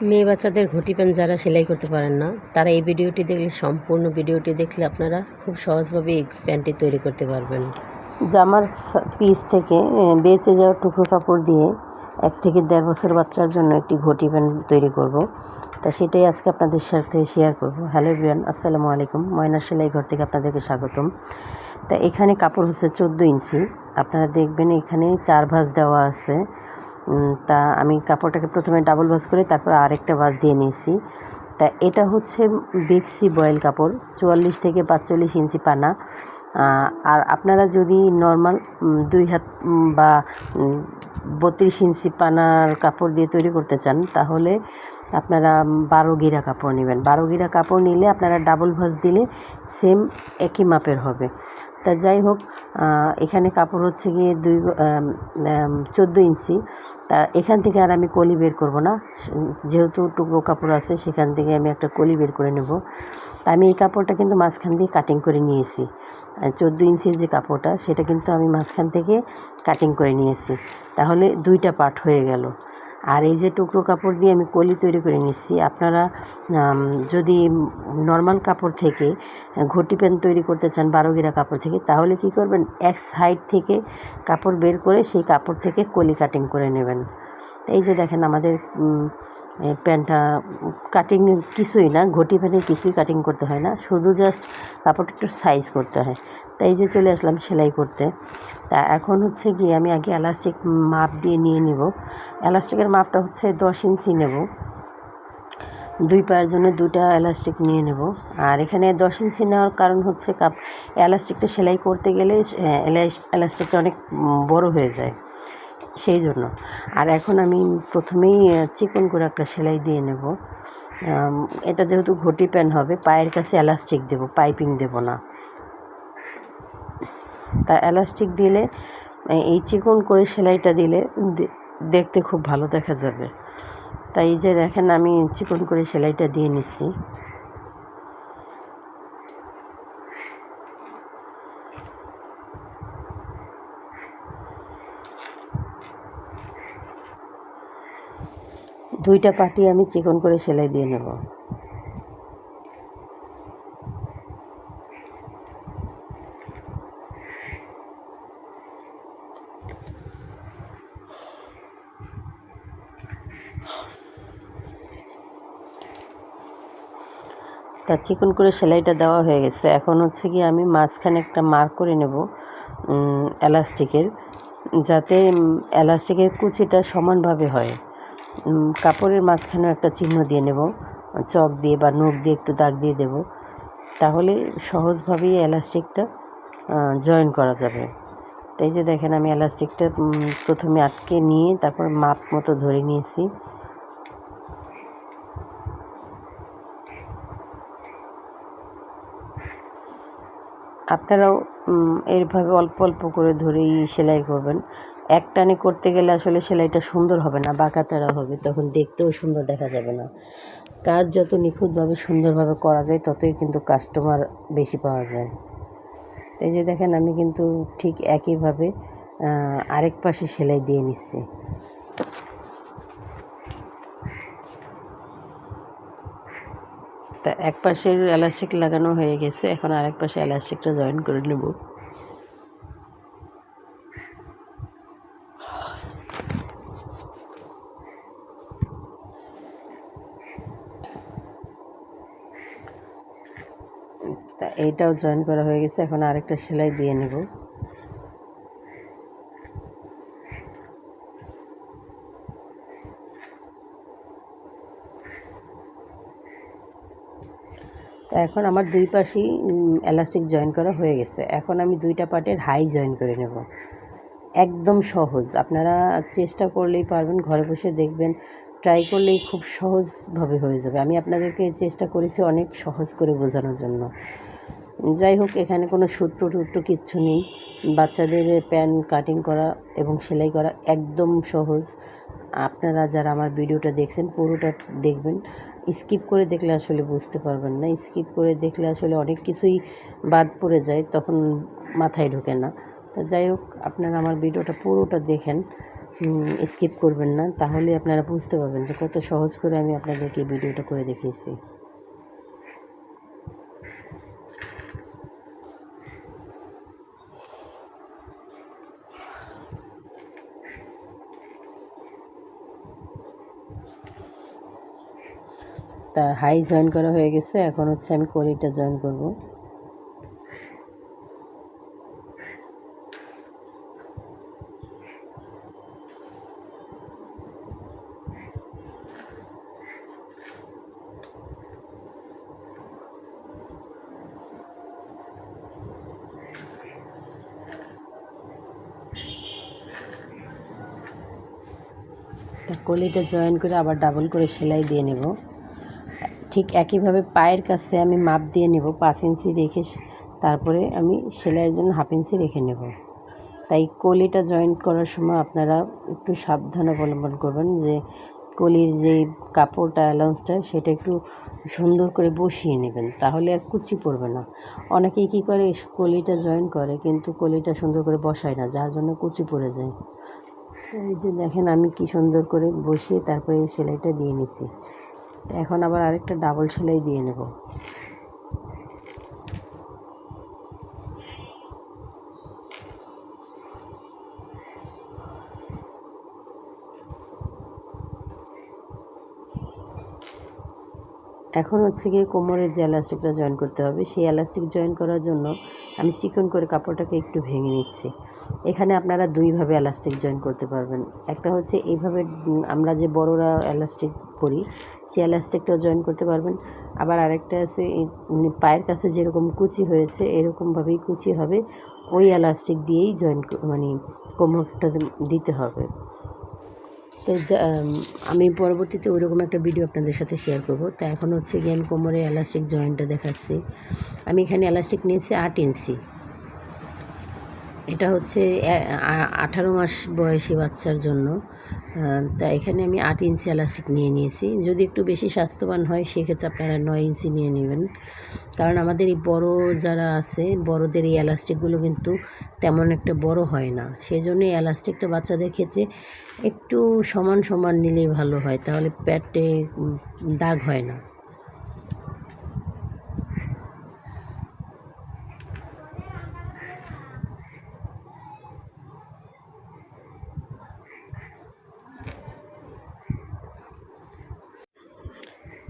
মেয়ে বাচ্চাদের ঘটি প্যান্ট যারা সেলাই করতে পারেন না, তারা এই ভিডিওটি দেখলে, সম্পূর্ণ ভিডিওটি দেখলে আপনারা খুব সহজভাবে এই প্যান্টটি তৈরি করতে পারবেন। জামার পিস থেকে বেঁচে যাওয়া টুকরো কাপড় দিয়ে এক থেকে দেড় বছর বাচ্চার জন্য একটি ঘটি প্যান্ট তৈরি করব। তা সেটাই আজকে আপনাদের সাথে শেয়ার করব। হ্যালো ব্রিয়ান আসসালামু আলাইকুম। ময়না সেলাই ঘর থেকে আপনাদেরকে স্বাগতম। তা এখানে কাপড় হচ্ছে চোদ্দ ইঞ্চি। আপনারা দেখবেন এখানে চার ভাঁজ দেওয়া আছে। তা আমি কাপড়টাকে প্রথমে ডাবল ভাঁজ করে তারপর আরেকটা ভাঁজ দিয়ে নিয়েছি। তা এটা হচ্ছে বেক্সি বয়েল কাপড়, চুয়াল্লিশ থেকে পাঁচচল্লিশ ইঞ্চি পানা। আর আপনারা যদি নর্মাল দুই হাত বা বত্রিশ ইঞ্চি পানার কাপড় দিয়ে তৈরি করতে চান, তাহলে আপনারা বারো গিরা কাপড় নেবেন। বারো গিরা কাপড় নিলে আপনারা ডাবল ভাঁজ দিলে সেম একই মাপের হবে। তা যাই হোক এখানে কাপড় হচ্ছে গিয়ে দুই চোদ্দ ইঞ্চি। তা এখান থেকে আর আমি কলি বের করব না। যেহেতু টুকরো কাপড় আছে, সেখান থেকে আমি একটা কলি বের করে নেব। তা আমি এই কাপড়টা কিন্তু মাঝখান দিয়ে কাটিং করে নিয়েছি। চোদ্দ ইঞ্চির যে কাপড়টা, সেটা কিন্তু আমি মাঝখান থেকে কাটিং করে নিয়েছি। তাহলে দুইটা পার্ট হয়ে গেল। আর এই যে টুকরো কাপড় দিয়ে আমি কলি তৈরি করে নিচ্ছি, আপনারা যদি নর্মাল কাপড় থেকে ঘটি প্যান তৈরি করতে চান বারো গিরা কাপড় থেকে, তাহলে কি করবেন? এক সাইড থেকে কাপড় বের করে সেই কাপড় থেকে কলি কাটিং করে নেবেন। এই যে দেখেন আমাদের প্যান্টটা কাটিং কিছুই না, ঘটি প্যান্টের কিছুই কাটিং করতে হয় না। শুধু জাস্ট কাপড়টা একটু সাইজ করতে হয়। তাই যে চলে আসলাম সেলাই করতে। তা এখন হচ্ছে গিয়ে আমি আগে এলাস্টিক মাপ দিয়ে নিয়ে নিব। এলাস্টিকের মাপটা হচ্ছে দশ ইঞ্চি নেব। দুই পায়ের জন্য দুটা এলাস্টিক নিয়ে নেব। আর এখানে দশ ইঞ্চি নেওয়ার কারণ হচ্ছে কাপ এলাস্টিকটা সেলাই করতে গেলে এলাস- এলাস্টিকটা অনেক বড় হয়ে যায়। সেই জন্য। আর এখন আমি প্রথমেই চিকন করে একটা সেলাই দিয়ে নেব। এটা যেহেতু ঘটি প্যান হবে, পায়ের কাছে এলাস্টিক দেব, পাইপিং দেব না। তা এলাস্টিক দিলে এই চিকন করে সেলাইটা দিলে দেখতে খুব ভালো দেখা যাবে। তাই যে দেখেন, আমি চিকন করে সেলাইটা দিয়ে নিচ্ছি। দুইটা পাটি আমি চিকন করে সেলাই দিয়ে নেব। তা চিকন করে সেলাইটা দেওয়া হয়ে গেছে। এখন হচ্ছে কি আমি মাঝখানে একটা মার্ক করে নেব এলাস্টিকের, যাতে এলাস্টিকের কুচিটা সমানভাবে হয়। কাপড়ের মাঝখানেও একটা চিহ্ন দিয়ে নেব, চক দিয়ে বা নখ দিয়ে একটু দাগ দিয়ে দেব। তাহলে সহজভাবেই এলাস্টিকটা জয়েন করা যাবে। তাই যে দেখেন, আমি এলাস্টিকটা প্রথমে আটকে নিয়ে তারপর মাপ মতো ধরে নিয়েছি। আপনারাও এরভাবে অল্প অল্প করে ধরেই সেলাই করবেন। এক টানে করতে গেলে আসলে সেলাইটা সুন্দর হবে না বাঁকাতেরা হবে, তখন দেখতেও সুন্দর দেখা যাবে না। কাজ যত নিখুঁতভাবে সুন্দরভাবে করা যায়, ততই কিন্তু কাস্টমার বেশি পাওয়া যায়। এই যে দেখেন, আমি কিন্তু ঠিক একইভাবে আরেক পাশে সেলাই দিয়ে নিচ্ছি। তা এক পাশের এলাস্টিক লাগানো হয়ে গেছে, এখন আরেক পাশে এলাস্টিকটা জয়েন করে নেব। তা এইটাও জয়েন করা হয়ে গেছে, এখন আরেকটা সেলাই দিয়ে নেব। তা এখন আমার দুই পাশেই এলাস্টিক জয়েন করা হয়ে গেছে। এখন আমি দুইটা পার্টের হাই জয়েন করে নেব। একদম সহজ। আপনারা চেষ্টা করলেই পারবেন, ঘরে বসে দেখবেন ট্রাই করলেই খুব সহজভাবে হয়ে যাবে। আমি আপনাদেরকে চেষ্টা করেছি অনেক সহজ করে বোঝানোর জন্য। যাই হোক, এখানে কোনো সূত্র টুত্র কিচ্ছু নেই। বাচ্চাদের প্যান কাটিং করা এবং সেলাই করা একদম সহজ। আপনারা যারা আমার ভিডিওটা দেখছেন, পুরোটা দেখবেন। স্কিপ করে দেখলে আসলে বুঝতে পারবেন না। স্কিপ করে দেখলে আসলে অনেক কিছুই বাদ পড়ে যায়, তখন মাথায় ঢোকে না। তা যাই হোক, আপনারা আমার ভিডিওটা পুরোটা দেখেন স্কিপ করবেন না। তাহলে আপনারা বুঝতে পারবেন যে কত সহজ করে আমি আপনাদেরকে ভিডিওটা করে দেখিয়েছি। তা হাই জয়েন করা হয়ে গেছে। এখন হচ্ছে আমি কলিটা জয়েন করব। কলিটা জয়েন করে আবার ডাবল করে সেলাই দিয়ে নেব। ঠিক একইভাবে পায়ের কাছে আমি মাপ দিয়ে নেব, পাঁচ ইঞ্চি রেখে তারপরে আমি সেলাইয়ের জন্য হাফ ইঞ্চি রেখে নেব। তাই কলিটা জয়েন করার সময় আপনারা একটু সাবধান অবলম্বন করবেন যে কলির যে কাপড়টা অ্যালাউন্সটা সেটা একটু সুন্দর করে বসিয়ে নেবেন, তাহলে আর কুচি পড়বে না। অনেকেই কী করে, কলিটা জয়েন করে, কিন্তু কলিটা সুন্দর করে বসায় না, যার জন্য কুচি পড়ে যায়। এই যে দেখেন আমি কি সুন্দর করে বসিয়ে তারপরে এই সেলাইটা দিয়ে নিছি। এখন আবার আরেকটা ডাবল সেলাই দিয়ে নেব। এখন হচ্ছে গিয়ে কোমরের যে এলাস্টিকটা জয়েন করতে হবে, সেই এলাস্টিক জয়েন করার জন্য আমি চিকন করে কাপড়টাকে একটু ভেঙে নিচ্ছি। এখানে আপনারা দুইভাবে এলাস্টিক জয়েন করতে পারবেন। একটা হচ্ছে এইভাবে আমরা যে বড়রা এলাস্টিক পরি, সেই এলাস্টিকটাও জয়েন করতে পারবেন। আবার আরেকটা আছে পায়ের কাছে যেরকম কুচি হয়েছে, এরকমভাবেই কুচি হবে, ওই এলাস্টিক দিয়েই জয়েন মানে কোমরটা দিতে হবে। তো আমি পরবর্তীতে ওইরকম একটা ভিডিও আপনাদের সাথে শেয়ার করব। তো এখন হচ্ছে গিয়ে আমি কোমরে এলাস্টিক জয়েন্টটা দেখাচ্ছি। আমি এখানে এলাস্টিক নিয়েছি আট ইঞ্চি এটা হচ্ছে আঠারো মাস বয়সী বাচ্চার জন্য। তা এখানে আমি আট ইঞ্চি এলাস্টিক নিয়ে নিয়েছি। যদি একটু বেশি স্বাস্থ্যবান হয়, সেক্ষেত্রে আপনারা নয় ইঞ্চি নিয়ে নেবেন। কারণ আমাদের এই বড় যারা আছে, বড়দের এই এলাস্টিকগুলো কিন্তু তেমন একটা বড় হয় না। সেই জন্য এই এলাস্টিকটা বাচ্চাদের ক্ষেত্রে একটু সমান সমান নিলেই ভালো হয়, তাহলে প্যাটে দাগ হয় না।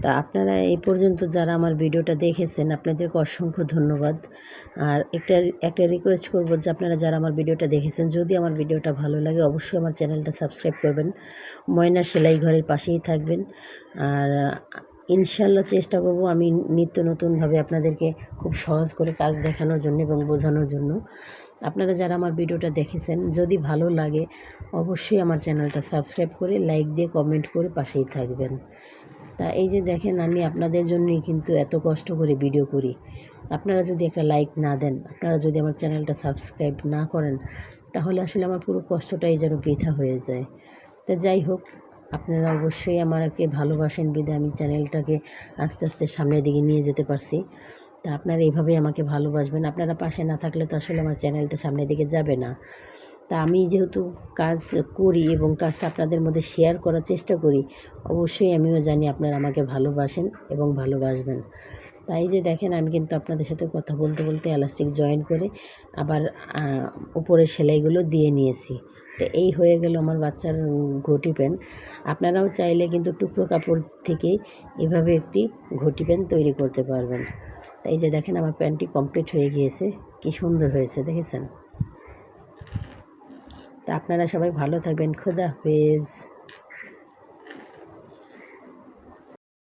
তা আপনারা এই পর্যন্ত যারা আমার ভিডিওটা দেখেছেন, আপনাদেরকে অসংখ্য ধন্যবাদ। আর একটা একটা রিকোয়েস্ট করব যে আপনারা যারা আমার ভিডিওটা দেখেছেন, যদি আমার ভিডিওটা ভালো লাগে, অবশ্যই আমার চ্যানেলটা সাবস্ক্রাইব করবেন। ময়না সেলাই ঘরের পাশেই থাকবেন। আর ইনশাল্লাহ চেষ্টা করব আমি নিত্য নতুনভাবে আপনাদেরকে খুব সহজ করে কাজ দেখানোর জন্য এবং বোঝানোর জন্য। আপনারা যারা আমার ভিডিওটা দেখেছেন, যদি ভালো লাগে, অবশ্যই আমার চ্যানেলটা সাবস্ক্রাইব করে লাইক দিয়ে কমেন্ট করে পাশেই থাকবেন। তা এই যে দেখেন আমি আপনাদের জন্যই কিন্তু এত কষ্ট করে ভিডিও করি। আপনারা যদি একটা লাইক না দেন, আপনারা যদি আমার চ্যানেলটা সাবস্ক্রাইব না করেন, তাহলে আসলে আমার পুরো কষ্টটাই যেন বৃথা হয়ে যায়। তা যাই হোক, আপনারা অবশ্যই আমাকে ভালোবাসেন বিদে আমি চ্যানেলটাকে আস্তে আস্তে সামনের দিকে নিয়ে যেতে পারছি। তা আপনারা এইভাবেই আমাকে ভালোবাসবেন। আপনারা পাশে না থাকলে তো আসলে আমার চ্যানেলটা সামনের দিকে যাবে না। তা আমি যেহেতু কাজ করি এবং কাজটা আপনাদের মধ্যে শেয়ার করার চেষ্টা করি, অবশ্যই আমিও জানি আপনারা আমাকে ভালোবাসেন এবং ভালোবাসবেন। তাই যে দেখেন, আমি কিন্তু আপনাদের সাথে কথা বলতে বলতে এলাস্টিক জয়েন করে আবার উপরের সেলাইগুলো দিয়ে নিয়েছি। তো এই হয়ে গেল আমার বাচ্চার ঘটি প্যান্ট আপনারাও চাইলে কিন্তু টুকরো কাপড় থেকেই এভাবে একটি ঘটি প্যান্ট তৈরি করতে পারবেন। তাই যে দেখেন, আমার প্যান্টটি কমপ্লিট হয়ে গিয়েছে। কি সুন্দর হয়েছে, দেখেছেন? তা আপনারা সবাই ভালো থাকবেন। খোদা হাফেজ।